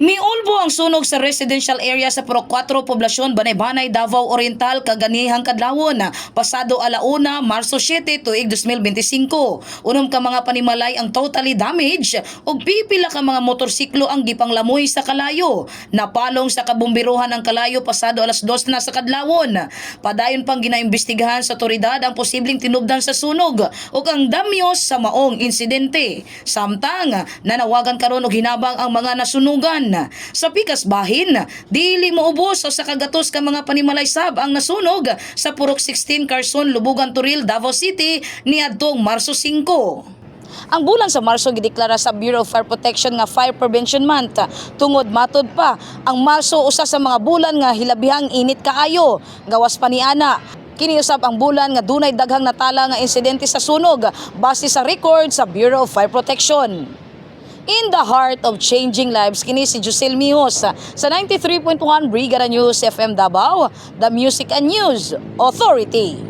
Miulbo ang sunog sa residential area sa Puro 4 Poblasyon, Banay-Banay, Davao Oriental, Kaganihang Kadlawon, pasado alauna, Marso 7, tuig 2025. Unom ka mga panimalay ang totally damage ug pipila ka mga motorsiklo ang gipanglamoy sa kalayo. Napalong sa kabumbiruhan ng kalayo pasado alas 2 na sa Kadlawon. Padayon pang ginaimbestigahan sa otoridad ang posibleng tinubdan sa sunog ug ang damyos sa maong insidente. Samtang nanawagan karon og hinabang ang mga nasunugan. Sa pikas bahin, dili mo ubos sa kagatos ka mga panimalay sab ang nasunog sa Purok 16 Carson, Lubugan, Turil, Davao City niadtong Marso 5. Ang bulan sa Marso gideklara sa Bureau of Fire Protection nga Fire Prevention Month. Tungod matod pa, ang Marso usa sa mga bulan nga hilabihang init kaayo. Gawas pa ni ana. Kini usab ang bulan nga dunay daghang natala nga insidente sa sunog base sa record sa Bureau of Fire Protection. In the heart of changing lives, kini si Josel Mihos sa 93.1 Brigada News FM Davao, the Music and News Authority.